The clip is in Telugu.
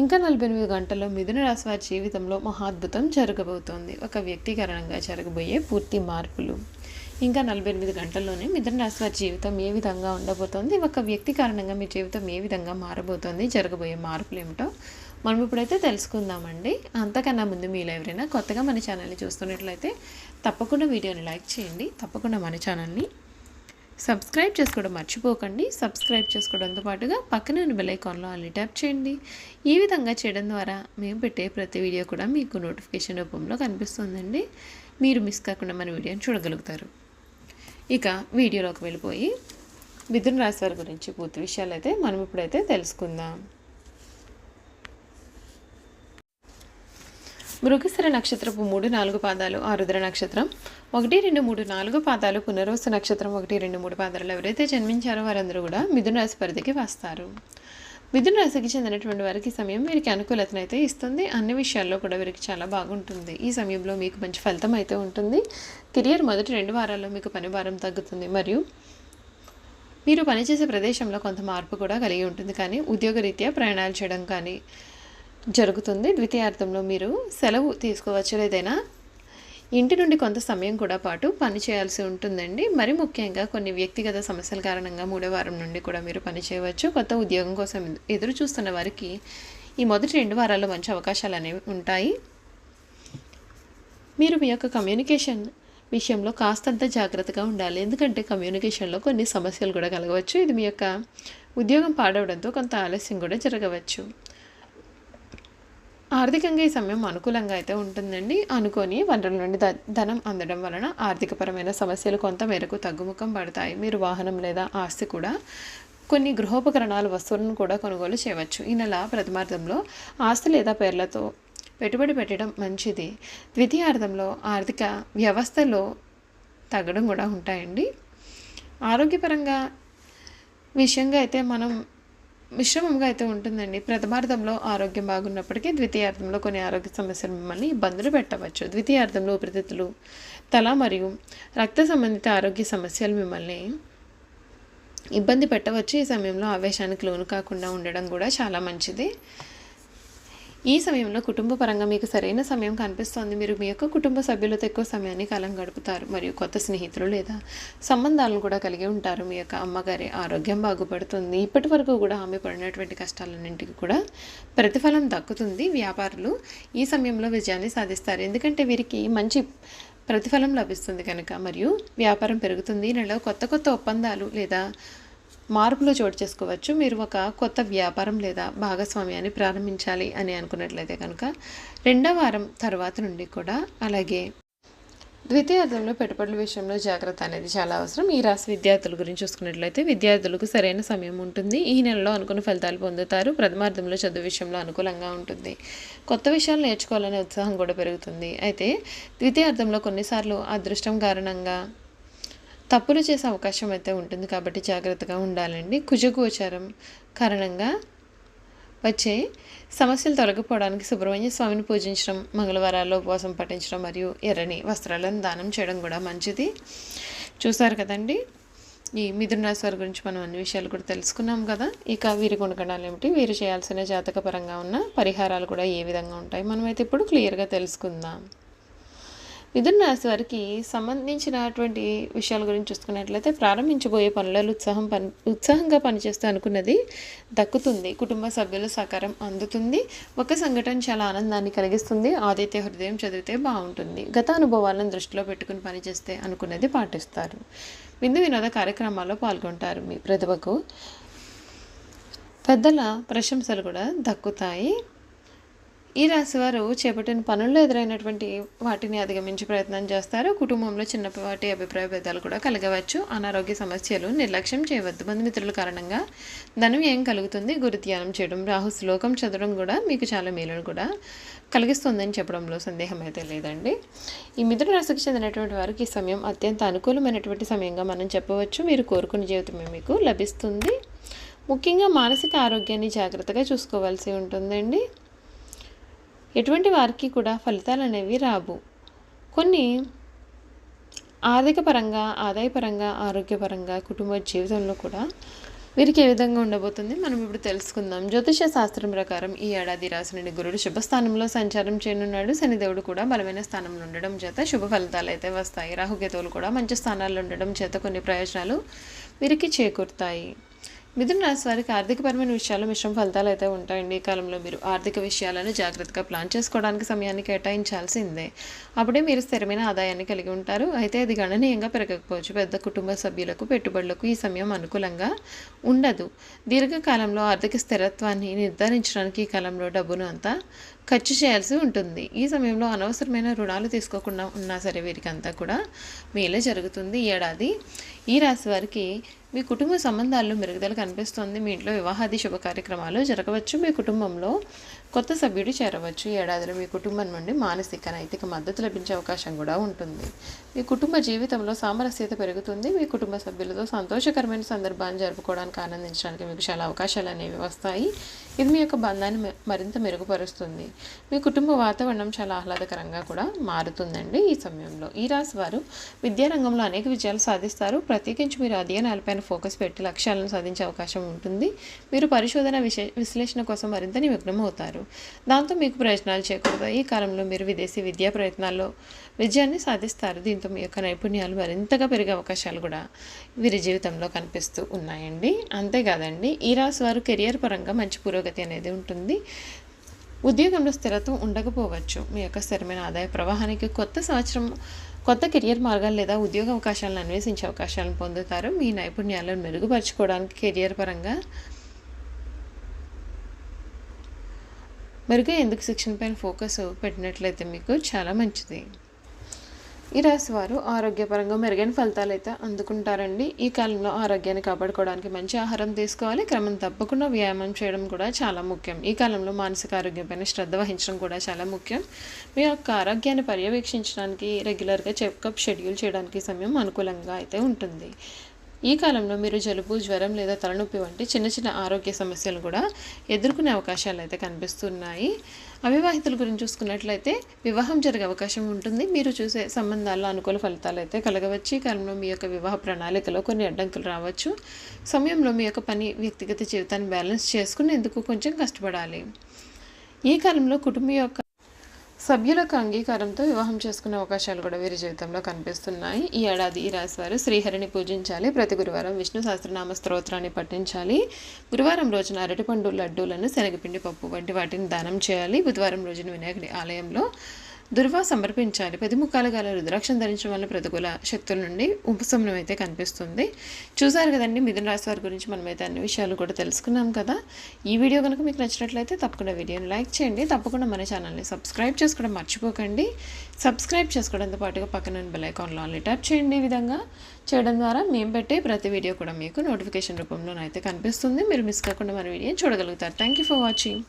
ఇంకా నలభై ఎనిమిది గంటల్లో మిథున రాశి వారి జీవితంలో మహాద్భుతం జరగబోతోంది. ఒక వ్యక్తి కారణంగా జరగబోయే పూర్తి మార్పులు. ఇంకా నలభై ఎనిమిది గంటల్లోనే మిథున రాశి వారి జీవితం ఏ విధంగా ఉండబోతోంది? ఒక వ్యక్తి కారణంగా మీ జీవితం ఏ విధంగా మారబోతోంది? జరగబోయే మార్పులు ఏమిటో మనం ఇప్పుడైతే తెలుసుకుందామండి. అంతకన్నా ముందు మీరు ఎవరైనా కొత్తగా మన ఛానల్ని చూస్తున్నట్లయితే తప్పకుండా వీడియోని లైక్ చేయండి. తప్పకుండా మన ఛానల్ని సబ్స్క్రైబ్ చేసుకోవడం మర్చిపోకండి. సబ్స్క్రైబ్ చేసుకోవడంతో పాటుగా పక్కనే ఉన్న బెలైకాన్లో అన్ని ట్యాప్ చేయండి. ఈ విధంగా చేయడం ద్వారా మేము పెట్టే ప్రతి వీడియో కూడా మీకు నోటిఫికేషన్ రూపంలో కనిపిస్తుందండి. మీరు మిస్ కాకుండా మన వీడియోని చూడగలుగుతారు. ఇక వీడియోలోకి వెళ్ళిపోయి మిథున రాశి వారి గురించి పూర్తి విషయాలు అయితే మనం ఇప్పుడైతే తెలుసుకుందాం. మృగశిర నక్షత్రపు మూడు నాలుగు పాదాలు ఆరుద్ర నక్షత్రం. ఒకటి రెండు మూడు నాలుగు పాదాలు పునర్వస నక్షత్రం. ఒకటి రెండు మూడు పాదాలు ఎవరైతే జన్మించారో వారందరూ కూడా మిథున రాశి పరిధికి వస్తారు. మిథున రాశికి చెందినటువంటి వారికి సమయం వీరికి అనుకూలతను అయితే ఇస్తుంది. అన్ని విషయాల్లో కూడా వీరికి చాలా బాగుంటుంది. ఈ సమయంలో మీకు మంచి ఫలితం అయితే ఉంటుంది. కెరియర్ మొదటి రెండు వారాల్లో మీకు పని భారం తగ్గుతుంది. మరియు మీరు పనిచేసే ప్రదేశంలో కొంత మార్పు కూడా కలిగి ఉంటుంది. కానీ ఉద్యోగరీత్యా ప్రయాణాలు చేయడం కానీ జరుగుతుంది. ద్వితీయార్థంలో మీరు సెలవు తీసుకోవచ్చు లేదైనా ఇంటి నుండి కొంత సమయం కూడా పాటు పని చేయాల్సి ఉంటుందండి. మరి ముఖ్యంగా కొన్ని వ్యక్తిగత సమస్యల కారణంగా మూడో వారం నుండి కూడా మీరు పని చేయవచ్చు. కొత్త ఉద్యోగం కోసం ఎదురు చూస్తున్న వారికి ఈ మొదటి రెండు వారాల్లో మంచి అవకాశాలు అనేవి ఉంటాయి. మీరు మీ యొక్క కమ్యూనికేషన్ విషయంలో కాస్తంత జాగ్రత్తగా ఉండాలి. ఎందుకంటే కమ్యూనికేషన్లో కొన్ని సమస్యలు కూడా కలగవచ్చు. ఇది మీ యొక్క ఉద్యోగం పాడవడంతో కొంత ఆలస్యం కూడా జరగవచ్చు. ఆర్థికంగా ఈ సమయం అనుకూలంగా అయితే ఉంటుందండి. అనుకొని వనరుల నుండి ద ధనం అందడం వలన ఆర్థికపరమైన సమస్యలు కొంత మేరకు తగ్గుముఖం పడతాయి. మీరు వాహనం లేదా ఆస్తి కూడా కొన్ని గృహోపకరణాలు వస్తువులను కూడా కొనుగోలు చేయవచ్చు. ఈ నెల ప్రథమార్థంలో ఆస్తి లేదా పేర్లతో పెట్టుబడి పెట్టడం మంచిది. ద్వితీయార్థంలో ఆర్థిక వ్యవస్థలో తగ్గడం కూడా ఉంటాయండి. ఆరోగ్యపరంగా విషయంగా అయితే మనం మిశ్రమంగా అయితే ఉంటుందండి. ప్రథమార్థంలో ఆరోగ్యం బాగున్నప్పటికీ ద్వితీయార్థంలో కొన్ని ఆరోగ్య సమస్యలు మిమ్మల్ని ఇబ్బందులు పెట్టవచ్చు. ద్వితీయార్థంలో ఉపరితిత్తులు తల మరియు రక్త సంబంధిత ఆరోగ్య సమస్యలు మిమ్మల్ని ఇబ్బంది పెట్టవచ్చు. ఈ సమయంలో ఆవేశానికి లోను కాకుండా ఉండడం కూడా చాలా మంచిది. ఈ సమయంలో కుటుంబ పరంగా మీకు సరైన సమయం కనిపిస్తోంది. మీరు మీ యొక్క కుటుంబ సభ్యులతో ఎక్కువ సమయాన్ని కాలం గడుపుతారు. మరియు కొత్త స్నేహితులు లేదా సంబంధాలను కూడా కలిగి ఉంటారు. మీ యొక్క అమ్మగారి ఆరోగ్యం బాగుపడుతుంది. ఇప్పటి వరకు కూడా ఆమె పడినటువంటి కష్టాలన్నింటికి కూడా ప్రతిఫలం దక్కుతుంది. వ్యాపారులు ఈ సమయంలో విజయాన్ని సాధిస్తారు. ఎందుకంటే వీరికి మంచి ప్రతిఫలం లభిస్తుంది కనుక. మరియు వ్యాపారం పెరుగుతుంది. నెలలో కొత్త కొత్త ఒప్పందాలు లేదా మార్పులు చోటు చేసుకోవచ్చు. మీరు ఒక కొత్త వ్యాపారం లేదా భాగస్వామ్యాన్ని ప్రారంభించాలి అని అనుకున్నట్లయితే కనుక రెండవ వారం తర్వాత నుండి కూడా అలాగే ద్వితీయార్థంలో పెట్టుబడుల విషయంలో జాగ్రత్త అనేది చాలా అవసరం. ఈ రాశి విద్యార్థుల గురించి చూసుకున్నట్లయితే విద్యార్థులకు సరైన సమయం ఉంటుంది. ఈ నెలలో అనుకున్న ఫలితాలు పొందుతారు. ప్రథమార్థంలో చదువు విషయంలో అనుకూలంగా ఉంటుంది. కొత్త విషయాలు నేర్చుకోవాలనే ఉత్సాహం కూడా పెరుగుతుంది. అయితే ద్వితీయార్థంలో కొన్నిసార్లు అదృష్టం కారణంగా తప్పులు చేసే అవకాశం అయితే ఉంటుంది కాబట్టి జాగ్రత్తగా ఉండాలండి. కుజగోచారం కారణంగా వచ్చే సమస్యలు తొలగిపోవడానికి సుబ్రహ్మణ్య స్వామిని పూజించడం మంగళవారాల్లో ఉపవాసం పఠించడం మరియు ఎర్రని వస్త్రాలను దానం చేయడం కూడా మంచిది. చూసారు కదండి? ఈ మిథున రాశి వారి గురించి మనం అన్ని విషయాలు కూడా తెలుసుకున్నాం కదా. ఇక వీరి గుణగణాలు ఏమిటి? వీరు చేయాల్సిన జాతకపరంగా ఉన్న పరిహారాలు కూడా ఏ విధంగా ఉంటాయి? మనమైతే ఇప్పుడు క్లియర్గా తెలుసుకుందాం. మిథున రాశి వారికి సంబంధించినటువంటి విషయాల గురించి చూసుకున్నట్లయితే ప్రారంభించబోయే పనులలో ఉత్సాహం పని ఉత్సాహంగా పనిచేస్తూ అనుకున్నది దక్కుతుంది. కుటుంబ సభ్యుల సహకారం అందుతుంది. ఒక సంఘటన చాలా ఆనందాన్ని కలిగిస్తుంది. ఆదిత్య హృదయం చదివితే బాగుంటుంది. గత అనుభవాలను దృష్టిలో పెట్టుకుని పనిచేస్తే అనుకున్నది పాటిస్తారు. విందు వినోద కార్యక్రమాల్లో పాల్గొంటారు మీ ప్రతిభకు. పెద్దల ప్రశంసలు కూడా దక్కుతాయి. ఈ రాశి వారు చేపట్టిన పనుల్లో ఎదురైనటువంటి వాటిని అధిగమించే ప్రయత్నం చేస్తారు. కుటుంబంలో చిన్నపాటి అభిప్రాయ భేదాలు కూడా కలగవచ్చు. అనారోగ్య సమస్యలు నిర్లక్ష్యం చేయవద్దు. బంధుమిత్రుల కారణంగా ధనం ఏం కలుగుతుంది? గురు ధ్యానం చేయడం రాహు శ్లోకం చదవడం కూడా మీకు చాలా మేలును కూడా కలిగిస్తుందని చెప్పడంలో సందేహం అయితే లేదండి. ఈ మిథున రాశికి చెందినటువంటి వారికి ఈ సమయం అత్యంత అనుకూలమైనటువంటి సమయంగా మనం చెప్పవచ్చు. మీరు కోరుకునే జీవితమే మీకు లభిస్తుంది. ముఖ్యంగా మానసిక ఆరోగ్యాన్ని జాగ్రత్తగా చూసుకోవాల్సి ఉంటుందండి. ఎటువంటి వారికి కూడా ఫలితాలు అనేవి రావు. కొన్ని ఆర్థిక పరంగా ఆదాయపరంగా ఆరోగ్యపరంగా కుటుంబ జీవితంలో కూడా వీరికి ఏ విధంగా ఉండబోతుంది? మనం ఇప్పుడు తెలుసుకుందాం. జ్యోతిష శాస్త్రం ప్రకారం ఈ ఏడాది రాసినండి గురుడు శుభస్థానంలో సంచారం చేయనున్నాడు. శనిదేవుడు కూడా బలమైన స్థానంలో ఉండడం చేత శుభ ఫలితాలు అయితే వస్తాయి. రాహుకేతువులు కూడా మంచి స్థానాల్లో ఉండడం చేత కొన్ని ప్రయోజనాలు వీరికి చేకూరుతాయి. మిథున రాశి వారికి ఆర్థికపరమైన విషయాలు మిశ్రమ ఫలితాలు అయితే ఉంటాయండి. ఈ కాలంలో మీరు ఆర్థిక విషయాలను జాగ్రత్తగా ప్లాన్ చేసుకోవడానికి సమయాన్ని కేటాయించాల్సిందే. అప్పుడే మీరు స్థిరమైన ఆదాయాన్ని కలిగి ఉంటారు. అయితే అది గణనీయంగా పెరగకపోవచ్చు. పెద్ద కుటుంబ సభ్యులకు పెట్టుబడులకు ఈ సమయం అనుకూలంగా ఉండదు. దీర్ఘకాలంలో ఆర్థిక స్థిరత్వాన్ని నిర్ధారించడానికి ఈ కాలంలో డబ్బును అంతా ఖర్చు చేయాల్సి ఉంటుంది. ఈ సమయంలో అనవసరమైన రుణాలు తీసుకోకుండా ఉన్నా సరే వీరికి అంతా కూడా మేలే జరుగుతుంది ఏడాది. ఈ రాశి వారికి మీ కుటుంబ సంబంధాల్లో మెరుగుదల కనిపిస్తుంది. మీ ఇంట్లో వివాహాది శుభ కార్యక్రమాలు జరగవచ్చు. మీ కుటుంబంలో కొత్త సభ్యుడు చేరవచ్చు. ఏడాదిలో మీ కుటుంబం నుండి మానసిక నైతిక మద్దతు లభించే అవకాశం కూడా ఉంటుంది. మీ కుటుంబ జీవితంలో సామరస్యత పెరుగుతుంది. మీ కుటుంబ సభ్యులతో సంతోషకరమైన సందర్భాన్ని జరుపుకోవడానికి ఆనందించడానికి మీకు చాలా అవకాశాలు అనేవి వస్తాయి. ఇది మీ యొక్క బంధాన్ని మరింత మెరుగుపరుస్తుంది. మీ కుటుంబ వాతావరణం చాలా ఆహ్లాదకరంగా కూడా మారుతుందండి ఈ సమయంలో. ఈ రాశి వారు విద్యారంగంలో అనేక విజయాలు సాధిస్తారు. ప్రత్యేకించి మీరు అధ్యయనాలపైన ఫోకస్ పెట్టి లక్ష్యాలను సాధించే అవకాశం ఉంటుంది. మీరు పరిశోధన విశ్లేషణ కోసం మరింత నిమగ్నం అవుతారు దాంతో మీకు ప్రయోజనాలు చేకూరుతాయి. ఈ కాలంలో మీరు విదేశీ విద్యా ప్రయత్నాల్లో విజయాన్ని సాధిస్తారు. దీంతో మీ యొక్క నైపుణ్యాలు మరింతగా పెరిగే అవకాశాలు కూడా వీరి జీవితంలో కనిపిస్తూ ఉన్నాయండి. అంతేకాదండి ఈ రాశి వారు కెరియర్ పరంగా మంచి పురోగతి అనేది ఉంటుంది. ఉద్యోగంలో స్థిరత్వం ఉండకపోవచ్చు. మీ యొక్క స్థిరమైన ఆదాయ ప్రవాహానికి కొత్త సంవత్సరం కొత్త కెరియర్ మార్గాలు లేదా ఉద్యోగ అవకాశాలను అన్వేషించే అవకాశాలను పొందుతారు. మీ నైపుణ్యాలను మెరుగుపరచుకోవడానికి కెరియర్ పరంగా మెరుగ్గా ఎందుకు శిక్షణ పైన ఫోకస్ పెట్టినట్లయితే మీకు చాలా మంచిది. ఈ రాశి వారు ఆరోగ్యపరంగా మెరుగైన ఫలితాలు అయితే అందుకుంటారండి. ఈ కాలంలో ఆరోగ్యాన్ని కాపాడుకోవడానికి మంచి ఆహారం తీసుకోవాలి. క్రమం తప్పకుండా వ్యాయామం చేయడం కూడా చాలా ముఖ్యం. ఈ కాలంలో మానసిక ఆరోగ్యంపైన శ్రద్ధ వహించడం కూడా చాలా ముఖ్యం. మీ యొక్క ఆరోగ్యాన్ని పర్యవేక్షించడానికి రెగ్యులర్గా చెకప్ షెడ్యూల్ చేయడానికి సమయం అనుకూలంగా అయితే ఉంటుంది. ఈ కాలంలో మీరు జలుబు జ్వరం లేదా తలనొప్పి వంటి చిన్న చిన్న ఆరోగ్య సమస్యలు కూడా ఎదుర్కొనే అవకాశాలు అయితే కనిపిస్తున్నాయి. అవివాహితుల గురించి చూసుకున్నట్లయితే వివాహం జరిగే అవకాశం ఉంటుంది. మీరు చూసే సంబంధాల్లో అనుకూల ఫలితాలు అయితే కలగవచ్చు. ఈ కాలంలో మీ యొక్క వివాహ ప్రణాళికలో కొన్ని అడ్డంకులు రావచ్చు. సమయంలో మీ యొక్క పని వ్యక్తిగత జీవితాన్ని బ్యాలెన్స్ చేసుకునేందుకు కొంచెం కష్టపడాలి. ఈ కాలంలో కుటుంబం యొక్క సభ్యులకు అంగీకారంతో వివాహం చేసుకునే అవకాశాలు కూడా వీరి జీవితంలో కనిపిస్తున్నాయి. ఈ ఏడాది ఈ రాశివారు శ్రీహరిని పూజించాలి ప్రతి గురువారం విష్ణు సహస్రనామ స్తోత్రాన్ని పఠించాలి గురువారం రోజున అరటిపండు లడ్డూలను శనగపిండి పప్పు వంటి వాటిని దానం చేయాలి బుధవారం రోజున వినాయకుడి ఆలయంలో దుర్వా సమర్పించాలి. పది ముఖాలు గల రుద్రాక్షం ధరించడం వల్ల ప్రతికూల శక్తుల నుండి ఉపశమనం అయితే కనిపిస్తుంది. చూసారు కదండి మిథున రాశి వారి గురించి మనమైతే అన్ని విషయాలు కూడా తెలుసుకున్నాం కదా. ఈ వీడియో కనుక మీకు నచ్చినట్లయితే తప్పకుండా వీడియోని లైక్ చేయండి. తప్పకుండా మన ఛానల్ని సబ్స్క్రైబ్ చేసుకోవడం మర్చిపోకండి. సబ్స్క్రైబ్ చేసుకోవడంతో పాటుగా పక్కన బెల్ ఐకాన్లో ఆన్లీ ట్యాప్ చేయండి. ఈ విధంగా చేయడం ద్వారా మేము పెట్టే ప్రతి వీడియో కూడా మీకు నోటిఫికేషన్ రూపంలోనైతే కనిపిస్తుంది. మీరు మిస్ కాకుండా మన వీడియోని చూడగలుగుతారు. Thank you for watching